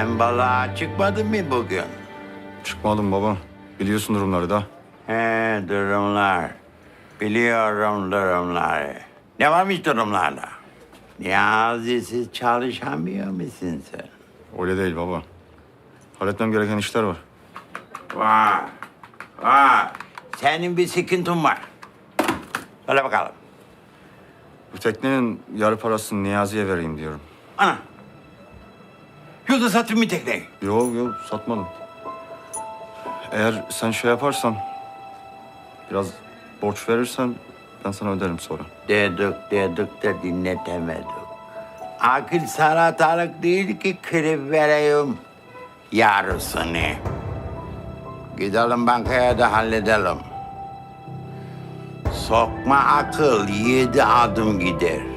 balığa çıkmadın mı bugün? Çıkmadım baba. Biliyorsun durumları da. He durumlar. Biliyorum durumları. Ne varmış durumlarda? Niyazi'siz çalışamıyor musun sen? Öyle değil baba. Halletmem gereken işler var. Var. Var. Senin bir sıkıntın var. Söyle bakalım. Bu teknenin yarı parasını Niyazi'ye vereyim diyorum. Ana. Yolda sattın mı tekneyi? Yok yok satmadım. Eğer sen şey yaparsan... Biraz borç verirsen ben sana öderim sonra. Dedik dedik de dinletemedik. Akıl salatalık değil ki kırıp vereyim yarısını. Gidelim bankaya da halledelim. Sokma akıl yedi adım gider.